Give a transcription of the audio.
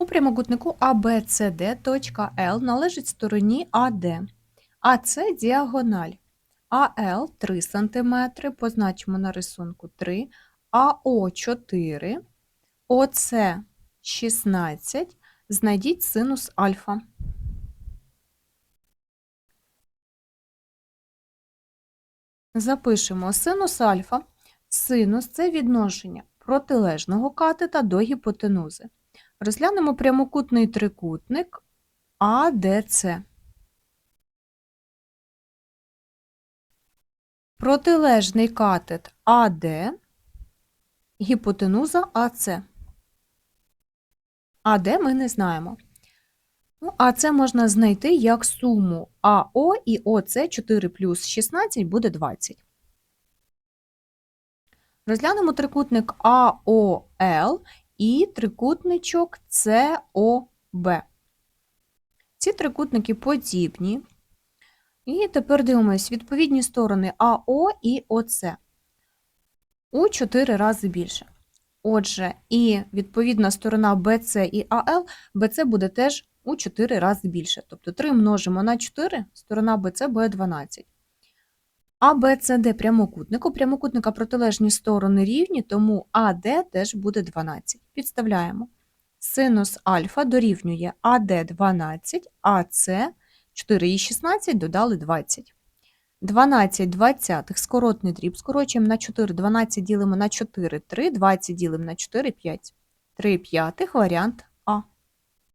У прямокутнику ABCD точка L належить стороні AD. АС діагональ. АЛ 3 см, позначимо на рисунку 3, АО 4, ОС 16. Знайдіть синус альфа. Запишемо синус альфа. Синус це відношення протилежного катета до гіпотенузи. Розглянемо прямокутний трикутник АДЦ. Протилежний катет АД, гіпотенуза АЦ. АД ми не знаємо. Ну, а це можна знайти як суму АО і ОЦ 4 плюс 16 буде 20. Розглянемо трикутник АОЛ і трикутничок СОБ. Ці трикутники подібні. І тепер дивимось відповідні сторони АО і ОЦ у 4 рази більше. Отже, і відповідна сторона BC і АЛ, BC буде теж у 4 рази більше. Тобто 3 множимо на 4, сторона BC буде 12. А BCD прямокутник. У прямокутника протилежні сторони рівні, тому АД теж буде 12. Підставляємо. Синус альфа дорівнює АД 12, АС 4 і 16 додали 20. 12 двадцятих скоротний дріб. Скорочуємо на 4, 12 ділимо на 4, 3, 20 ділимо на 4, 5. 3 п'ятих варіант